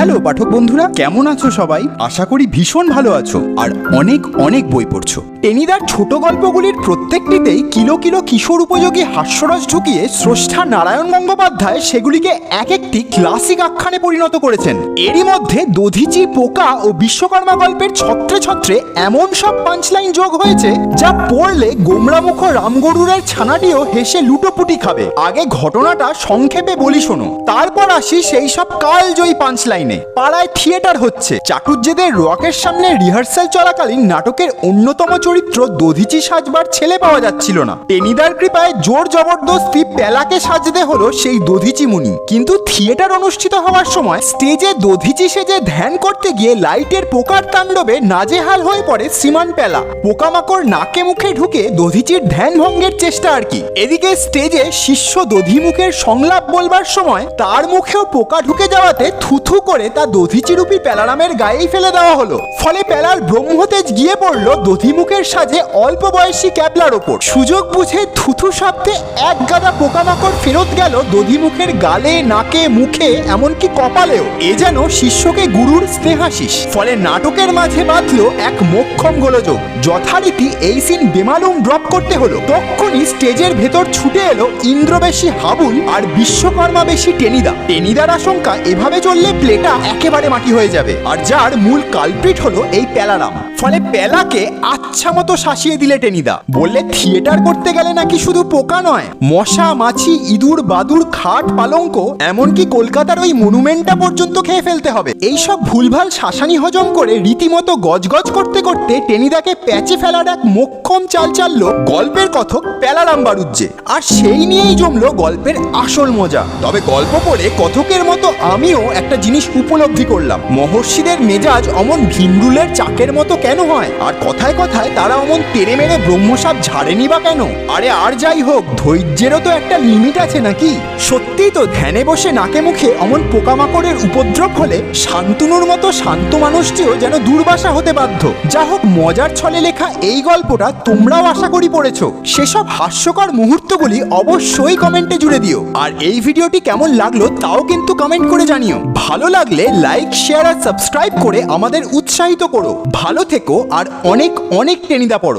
Hello পাঠক বন্ধুরা, কেমন আছো সবাই? আশা করি ভীষণ ভালো আছো আর অনেক অনেক বই পড়ছো। টেনিদার ছোট গল্পগুলির প্রত্যেকটিতেই কিলো কিলো কিশোর উপযোগী হাস্যরস ঢুকিয়ে স্রষ্টা নারায়ণ গঙ্গোপাধ্যায় সেগুলিকে এক একটি ক্লাসিক আখ্যানে পরিণত করেছেন। এরই মধ্যে দধিচি, পোকা ও বিশ্বকর্মা গল্পের ছত্রে ছত্রে এমন সব পাঞ্চলাইন যোগ হয়েছে যা পড়লে গোমরামুখ রামগরুরের ছানাটিও হেসে লুটোপুটি খাবে। আগে ঘটনাটা সংক্ষেপে বলি শোনো, তারপর আসি সেই সব কালজয়ী পাঞ্চলাইনে পাড়ায় থিয়েটার হচ্ছে। চাটুর্যেদের রকের সামনে রিহার্সাল চলাকালীন নাটকের অন্যতম চরিত্র দধিচি সাজবার ছেলে পাওয়া যাচ্ছিল না। টেনিদার কৃপায় জোর জবরদস্তি পেলাকে সাজতে হলো সেই দধিচি মুনি। কিন্তু থিয়েটার অনুষ্ঠিত হওয়ার সময় স্টেজে দধিচি সেজে ধ্যান করতে গিয়ে লাইটের পোকার তাণ্ডবে নাজেহাল হয়ে পড়ে সিমান পেলা। পোকামাকড় নাকে মুখে ঢুকে দধিচির ধ্যান ভঙ্গের চেষ্টা আর কি। এদিকে স্টেজে শিষ্য দধিমুখের সংলাপ বলবার সময় তার মুখেও পোকা ঢুকে যাওয়াতে থুথু করে তা দধিচিরূপী পেলারামের গায়েই ফেলে দেওয়া হলো। ফলে পেলার ব্রহ্মতেজ গিয়ে পড়ল দধিমুখের সাজে অল্প বয়সী ক্যাবলার ওপর। সুযোগ বুঝে থুথু শব্দে এক গাদা পোকামাকড় ফেরত গেল দধিমুখের গালে, নাকে, মুখে, এমনকি কপালেও। এ যেন শিষ্যকে গুরুর স্নেহাশিস। ফলে নাটকের মাঝে বাঁধলো এক মোক্ষম গোলযোগ। যথারীতি এই সিন বেমালুম ড্রপ করতে হলো। তক্ষুনি স্টেজের ভেতর ছুটে এলো ইন্দ্রবেশী হাবুল আর বিশ্বকর্মা বেশি টেনিদা। টেনিদার আশঙ্কা এভাবে চললে প্লেটা একেবারে মাটি হয়ে যাবে। আর যার মূল কালপ্রিট হলো এই প্যালারাম। ফলে প্যালাকে আচ্ছা মতো শাসিয়ে দিলে টেনিদা। বললে, থিয়েটার করতে গেলে নাকি শুধু পোকা নয়? মশা, মাছি, ইঁদুর, বাদুর, খাট, পালঙ্ক, এমনকি কলকাতার ওই মনুমেন্টটা পর্যন্ত খেয়ে ফেলতে হবে। এইসব ভুলভাল শাসানি হজম করে রীতিমতো গজগজ করতে করতে টেনিদাকে প্যাচে ফেলার এক মোক্ষম চাল চাললো গল্পের কথক প্যালারাম বাড়ুজ্জে আর সেই নিয়েই জমলো গল্পের আসল মজা। তবে গল্প পড়ে কথকের মতো আমিও একটা জিনিস উপলব্ধি করলাম। মহর্ষিদের মেজাজ অমন ভীমরুলের চাকের মতো কেন হয়? আর কথায় কথায় তারা অমন তেড়ে মেরে ব্রহ্মসাপ ঝাড়েনি বা কেন? আরে আর যাই হোক, ধৈর্যেরও তো একটা লিমিট আছে নাকি? সত্যিই তো ধ্যানে বসে নাকে মুখে অমন পোকামাকড়ের উপদ্রব হলে শান্তনুর মতো শান্ত মানুষটিও যেন দুর্বাসা হতে বাধ্য। যা হোক, মজার ছলে লেখা এই গল্পটা তোমরাও আশা করি পড়েছো। সেসব হাস্যকর মুহূর্তগুলি অবশ্যই কমেন্টে জুড়ে দিও। আর এই ভিডিওটি কেমন লাগল তাও কিন্তু কমেন্ট করে জানিও। ভালো লাগলে লাইক শেয়ার আর সাবস্ক্রাইব করে আমাদের উৎসাহিত করো। ভালো থেকো আর অনেক অনেক টেনিদা পড়ো।